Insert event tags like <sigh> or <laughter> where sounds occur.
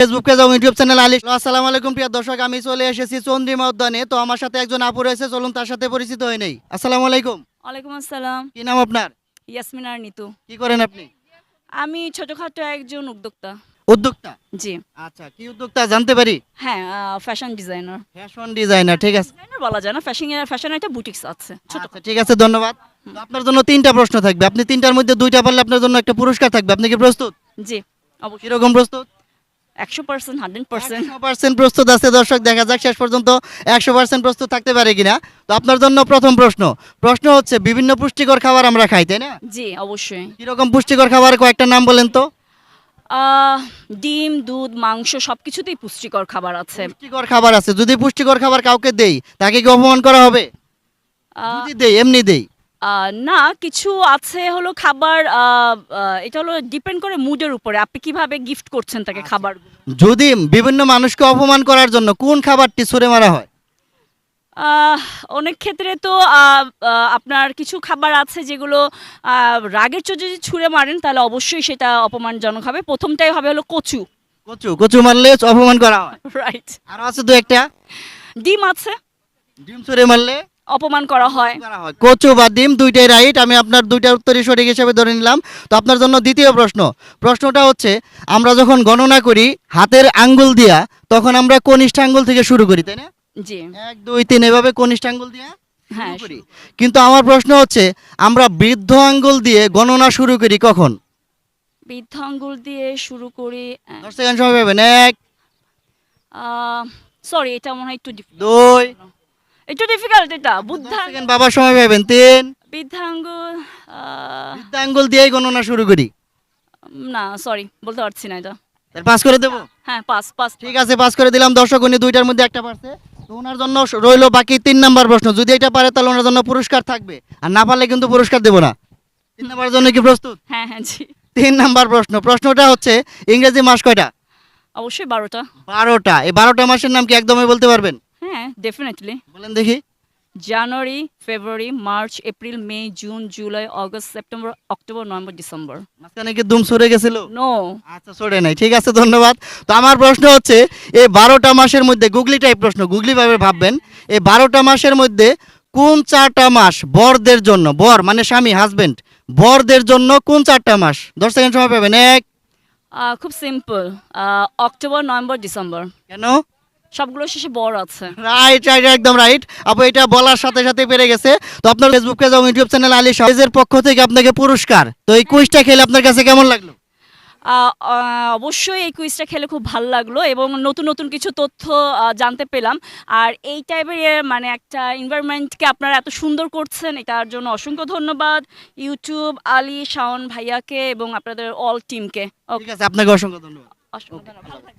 Facebook page এবং YouTube channel Ali আসসালামু আলাইকুম প্রিয় দর্শক আমি চলে এসেছি চন্দ্রিমা উদ্যানে। তো আমার সাথে একজন আপু রয়েছে চলুন তার সাথে পরিচিত হয়ে নেই। আসসালামু আলাইকুম। ওয়ালাইকুম আসসালাম। কি নাম আপনার? ইয়াসমিন আর নিতু। কি করেন আপনি? আমি ছোটখাটো একজন উদ্যোক্তা। উদ্যোক্তা? জি। আচ্ছা কি উদ্যোক্তা জানতে পারি? হ্যাঁ ফ্যাশন ডিজাইনার ফ্যাশন ডিজাইনার ঠিক আছে। ডিজাইনার বলা যায় না ফ্যাশন ফ্যাশন একটা বুটিক্স আছে আচ্ছা ঠিক আছে ধন্যবাদ। আপনার জন্য তিনটা প্রশ্ন থাকবে। আপনি তিনটার মধ্যে দুইটা পারলে আপনার জন্য একটা পুরস্কার থাকবে। আপনি কি প্রস্তুত? জি অবশ্যই। কীরকম প্রস্তুত? একশো পার্সেন্ট হান্ড্রেড পার্সেন্ট পার্সেন্ট প্রস্তুত আছে দর্শক দেখা যাক শেষ পর্যন্ত একশো পার্সেন্ট প্রস্তুত থাকতে পারে কিনা। তো আপনার জন্য প্রথম প্রশ্ন। প্রশ্ন হচ্ছে বিভিন্ন পুষ্টিকর খাবার আমরা খাই তাই না? জি অবশ্যই। কীরকম পুষ্টিকর খাবার কয়েকটা নাম বলেন তো। আহ, ডিম দুধ মাংস সব কিছুতেই পুষ্টিকর খাবার আছে। পুষ্টিকর খাবার আছে। যদি পুষ্টিকর খাবার কাউকে দেই তাকে কি অপমান করা হবে? আহ, যদি দেই এমনি দেই। না কিছু আছে হলো খাবার এটা হলো ডিপেন্ড করে মুডের উপরে। আপনি কীভাবে গিফট করছেন তাকে খাবার? যদি বিভিন্ন মানুষকে অপমান করার জন্য কোন খাবারটি ছুঁড়ে মারা হয়? অনেক ক্ষেত্রে তো আপনার কিছু খাবার আছে যেগুলো রাগের চোটে যদি ছুঁড়ে মারেন তাহলে অবশ্যই সেটা অপমানজনক হবে। প্রথমটাই হবে হলো কচু। কচু কচু মারলে অপমান করা হয়। <laughs> রাইট আর আছে দু একটা? ডিম আছে। ডিম ছুঁড়ে মারলে অপমান করা হয়। কচু বা ডিম দুইটাই রাইট আমি আপনার দুইটার উত্তরই সঠিক হিসেবে ধরে নিলাম। তো আপনার জন্য দ্বিতীয় প্রশ্ন। প্রশ্নটা হচ্ছে আমরা যখন গণনা করি হাতের আঙ্গুল দিয়া তখন আমরা কনিষ্ঠ আঙ্গুল থেকে শুরু করি তাই না? জি। এক দুই তিন এভাবে কনিষ্ঠ আঙ্গুল দিয়া হ্যাঁ কিন্তু আমার প্রশ্ন হচ্ছে আমরা বৃদ্ধ আঙ্গুল দিয়ে গণনা শুরু করি কখন? বৃদ্ধ আঙ্গুল দিয়ে শুরু করি দশ সেকেন্ড সময় পাবেন। এক সরি এটা মনে হয় একটু দুই একটু ডিফিকাল্ট এটা বুদ্ধা সেকেন্ড বাবার সময় পাবেন তিন। বৃদ্ধাঙ্গুল আহ, বৃদ্ধ দিয়েই গণনা শুরু করি। না সরি বলতে পারছি না এটা। তাহলে পাস করে দেবো? হ্যাঁ পাস পাস ঠিক আছে পাস করে দিলাম। দর্শক উনি দুইটার মধ্যে একটা পারছে। তো ওনার জন্য রইল বাকি তিন নাম্বার প্রশ্ন। যদি এটা পারে তাহলে ওনার জন্য পুরস্কার থাকবে। আর না পারলে কিন্তু পুরস্কার দেবো না। তিন নাম্বারের জন্য কি প্রস্তুত? হ্যাঁ হ্যাঁ জি। তিন নাম্বার প্রশ্ন। প্রশ্নটা হচ্ছে ইংরেজি মাস কয়টা? অবশ্যই বারোটা। বারোটা। এই বারোটা মাসের নাম কি একদমই বলতে পারবেন? হ্যাঁ ডেফিনেটলি বলেন দেখি। January February March April May June July August September October November December মাঝখানে কি দুম সরে গেছিল? নো আচ্ছা সরে নাই। ঠিক আছে ধন্যবাদ। তো আমার প্রশ্ন হচ্ছে এই বারোটা মাসের মধ্যে গুগলি টাইপ প্রশ্ন গুগলি ভাবে ভাববেন এই বারোটা মাসের মধ্যে কোন চারটা মাস বরদের জন্য বর মানে স্বামী হাজবেন্ড বরদের জন্য কোন চারটা মাস? দশ সেকেন্ড সময় পাবেন। এক। খুব সিম্পল অক্টোবর নভেম্বর ডিসেম্বর কেন? সবগুলো শেষে বড় আছে। রাইট রাইট একদম রাইট আপু এটা বলার সাথে সাথে পেরে গেছে। তো আপনার ফেসবুক পেজ এবং ইউটিউব চ্যানেল আলী সমাজের পক্ষ থেকে আপনাকে পুরস্কার। তো এই কুইজটা খেলে আপনার কাছে কেমন লাগল? অবশ্যই এই কুইজটা খেলে খুব ভালো লাগল এবং নতুন নতুন কিছু তথ্য জানতে পেলাম। আর এই টাইপের মানে একটা এনভায়রনমেন্টকে আপনারা এত সুন্দর করছেন এটার জন্য অসংখ্য ধন্যবাদ। ইউটিউব আলী শাওন ভাইয়াকে এবং আপনাদের অল টিমকে ঠিক আছে আপনাকে অসংখ্য ধন্যবাদ। অসংখ্য ধন্যবাদ।